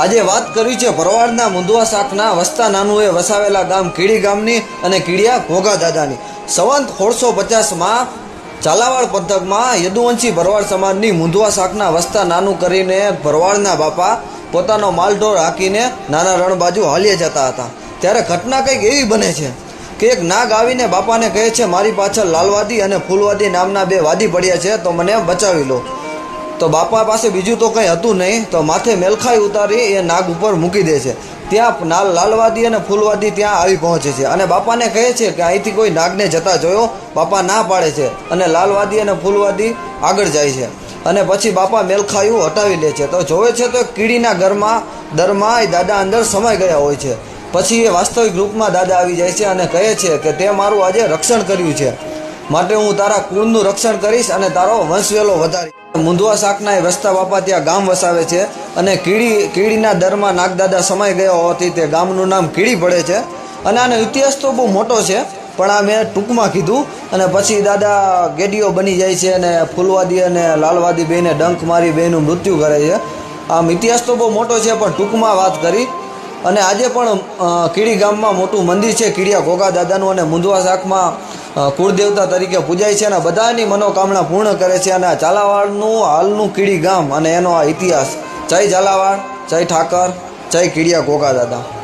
આજે વાત કરવી છે ભરવાડના મુંદવા શાખના વસ્તા નાનુએ વસાવેલા ગામ કીડી ગામની અને કીડિયા ઘોઘા દાદાની. સંવંત સોળસો પચાસમાં ઝાલાવાડ પંથકમાં યદુવંશી ભરવાડ સમાજની મુંદવા શાખના વસ્તા નાનું કરીને ભરવાડના બાપા પોતાનો માલઢોર હાંકીને નાના રણ બાજુ હાલ્યા જતા હતા. ત્યારે ઘટના કંઈક એવી બને છે કે એક નાગ આવીને બાપાને કહે છે, મારી પાછળ લાલવાદી અને ફૂલવાદી નામના બે વાદી પડ્યા છે, તો મને બચાવી લો. તો બાપા પાસે બીજું તો કંઈ હતું નહીં, તો માથે મેલખાઈ ઉતારી એ નાગ ઉપર મૂકી દે છે. ત્યાં નાલ લાલવાદી અને ફૂલવાદી ત્યાં આવી પહોંચે છે. અને બાપાને કહે છે કે અહીંથી કોઈ નાગને જતા જોયો, બાપા ના પાડે છે અને લાલવાદી અને ફૂલવાદી આગળ જાય છે. અને પછી બાપા મેલખાયું હટાવી લે છે. તો જોવે છે તો કીડીના ઘરમાં દરમાં એ દાદા અંદર સમાઈ ગયા હોય છે. પછી એ વાસ્તવિક રૂપમાં દાદા આવી જાય છે અને કહે છે કે તે મારું આજે રક્ષણ કર્યું છે. માટે હું તારા કુળનું રક્ષણ કરીશ અને તારો વંશવેલો વધારી મુંદવા શાકના એ વસતા બાપા ત્યાં ગામ વસાવે છે અને કીડી કીડીના દરમાં નાગદાદા સમાઈ ગયા હોવાથી તે ગામનું નામ કીડી પડે છે. અને આનો ઇતિહાસ તો બહુ મોટો છે પણ આ મેં ટૂંકમાં કીધું અને પછી દાદા ગેડીઓ બની જાય છે અને ફૂલવાદી અને લાલવાદી બેને ડંખ મારી બેનું મૃત્યુ કરે છે. આમ ઇતિહાસ તો બહુ મોટો છે પણ ટૂંકમાં વાત કરી. અને આજે પણ કીડી ગામમાં મોટું મંદિર છે કીડિયા ઘોઘા દાદાનું અને મુંદવા શાખમાં અ, કુળદેવતા તરીકે પૂજાય છે અને બધાની મનોકામના પૂર્ણ કરે છે અને આ ઝાલાવાડનું હાલનું કીડી ગામ અને એનો આ ઇતિહાસ. જય ઝાલાવાડ, જય ઠાકર, જય કીડિયા ઘોઘા દાદા